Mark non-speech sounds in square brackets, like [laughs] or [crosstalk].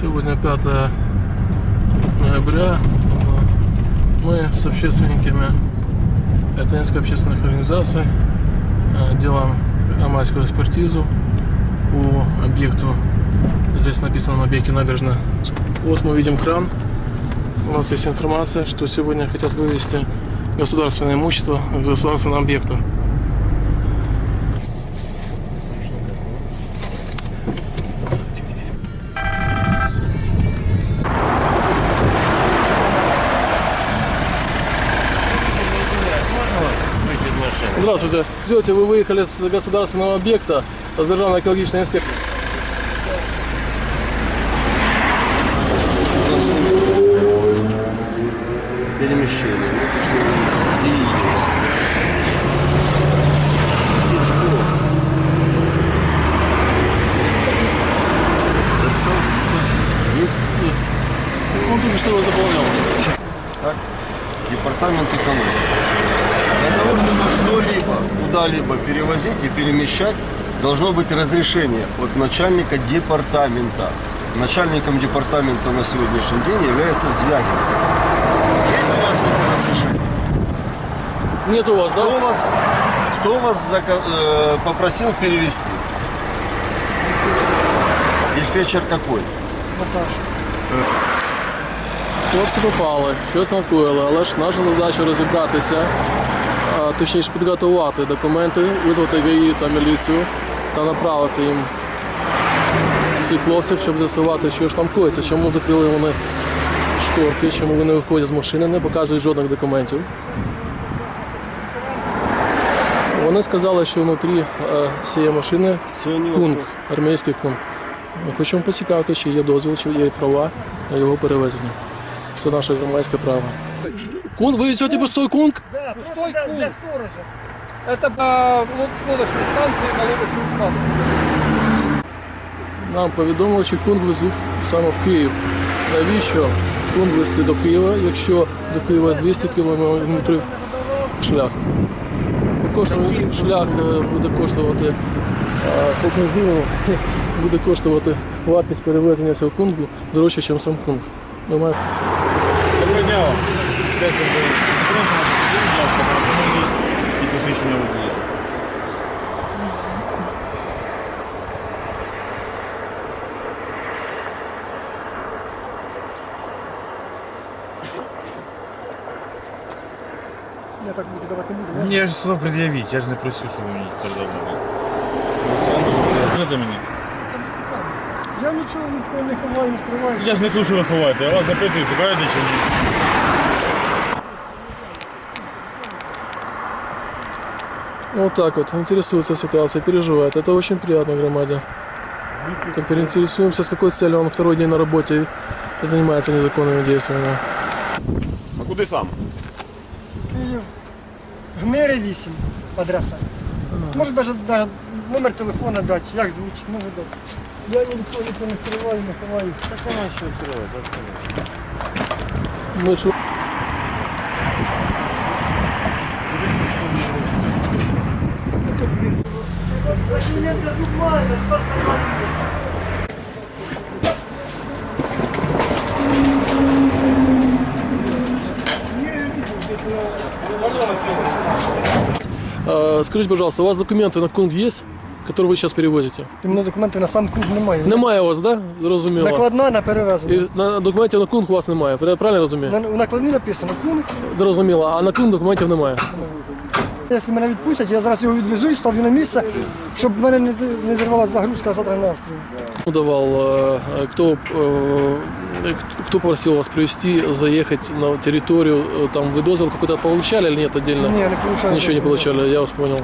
Сегодня 5 ноября. Мы с общественниками несколько общественных организаций э, делаем громадскую экспертизу по объекту. Здесь написано на объекте набережная. Вот мы видим кран. У нас есть информация, что сегодня хотят вывести государственное имущество к государственному Здравствуйте. Здравствуйте, вы выехали с государственного объекта с Державной экологичной инспекции. перемещение. Записал? Есть? Он только что его заполнял. Так. Департамент экономики. Для того, чтобы что-либо куда-либо перевозить и перемещать, должно быть разрешение от начальника департамента. Начальником департамента на сегодняшний день является Звягинцев. Есть у вас это разрешение? Нет у вас, Кто да? вас, кто вас зака- э, попросил перевести? Диспетчер какой? Хлопці попали, щось накоїли, але ж наша задача розібратися, А, точніше підготувати документи, визвати ГАІ та міліцію та направити їм цих хлопців, щоб з'ясувати, що ж там коїться, чому закрили вони шторки, чому вони виходять з машини, не показують жодних документів. Вони сказали, що внутрі е, цієї машини кунг, армійський кунг. Ми хочемо поцікавити, чи є дозвіл, чи є права на його перевезення. Це наше громадське право. Кунг, везете пустой кунг? Да, просто для, для сторожа. Это лод- с лодочной станции на лодочную станцию. Нам повідомили, що кунг везуть саме в Київ. Навіщо кунг везти до Києва, якщо до Києва 200 кілометрів шлях? Коштує, шлях е, буде коштувати по бензину, [laughs] буде коштувати вартість перевезення цього кунгу дорожче, ніж сам кунг. Ми маємо. Дякую за підтримку наших дій, будь ласка, автомобілі і посвідчення водія. Я так буду давать не буду. Я ж сказав пред'явіть, я ж не просив, щоб ви мені передали. Скажите мені. Я нічого нікого не ховаю, не скриваю. Я ж не кажу, що ви ховаєте, я вас запитую, покажете чи ні. Вот так вот, интересуется ситуацией, переживает. Это очень приятно громаде. Теперь интересуемся, с какой целью он второй день на работе и занимается незаконными действиями. А куди сам? Київ. Гмири 8 адреса. Може навіть, навіть номер телефона дати, як звуть, може дати. Я ні від кого нічого не скриваю, не ховаю. Так вона що скривати, Мы что? А, Скажите, пожалуйста, у вас документы на Кунг есть, которые вы сейчас перевозите? У мене документів на сам круг немає. Немає у вас, да? Зрозуміло. Накладна на перевезення. І на документів на Кунг у вас немає. Я Правильно розумію? На, у накладні написано кунг. Зрозуміло. А на Кунг документів немає. Якщо мене відпустять, я зараз його відвезу і ставлю на місце, щоб в мене не, з- не зірвалася загрузка завтра на Австрію. давал, э, кто, э, кто попросил вас привезти, заехать на территорию, э, там вы дозвол какой-то получали или нет отдельно? Ні, не получаю. Ничего не получали, я вас понял.